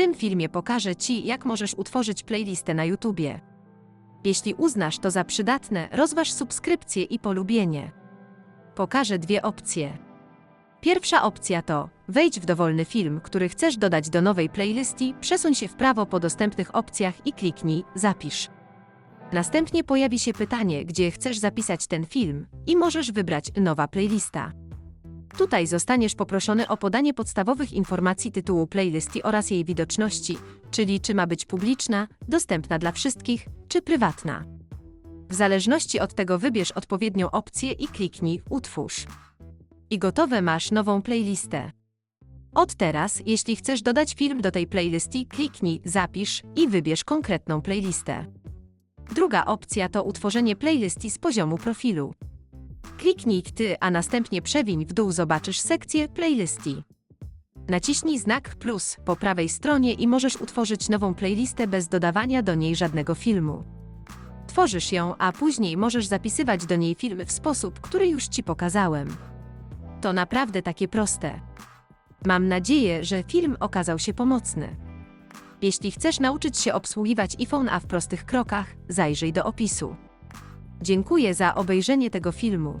tym filmie pokażę Ci, jak możesz utworzyć playlistę na YouTubie. Jeśli uznasz to za przydatne, rozważ subskrypcję i polubienie. Pokażę dwie opcje. Pierwsza opcja to wejdź w dowolny film, który chcesz dodać do nowej playlisty, przesuń się w prawo po dostępnych opcjach i kliknij Zapisz. Następnie pojawi się pytanie, gdzie chcesz zapisać ten film i możesz wybrać Nowa playlista. Tutaj zostaniesz poproszony o podanie podstawowych informacji tytułu playlisty oraz jej widoczności, czyli czy ma być publiczna, dostępna dla wszystkich, czy prywatna. W zależności od tego wybierz odpowiednią opcję i kliknij Utwórz. I gotowe masz nową playlistę. Od teraz, jeśli chcesz dodać film do tej playlisty, kliknij Zapisz i wybierz konkretną playlistę. Druga opcja to utworzenie playlisty z poziomu profilu. Kliknij Ty, a następnie przewiń w dół zobaczysz sekcję Playlisty. Naciśnij znak plus po prawej stronie i możesz utworzyć nową playlistę bez dodawania do niej żadnego filmu. Tworzysz ją, a później możesz zapisywać do niej filmy w sposób, który już Ci pokazałem. To naprawdę takie proste. Mam nadzieję, że film okazał się pomocny. Jeśli chcesz nauczyć się obsługiwać iPhone A w prostych krokach, zajrzyj do opisu. Dziękuję za obejrzenie tego filmu.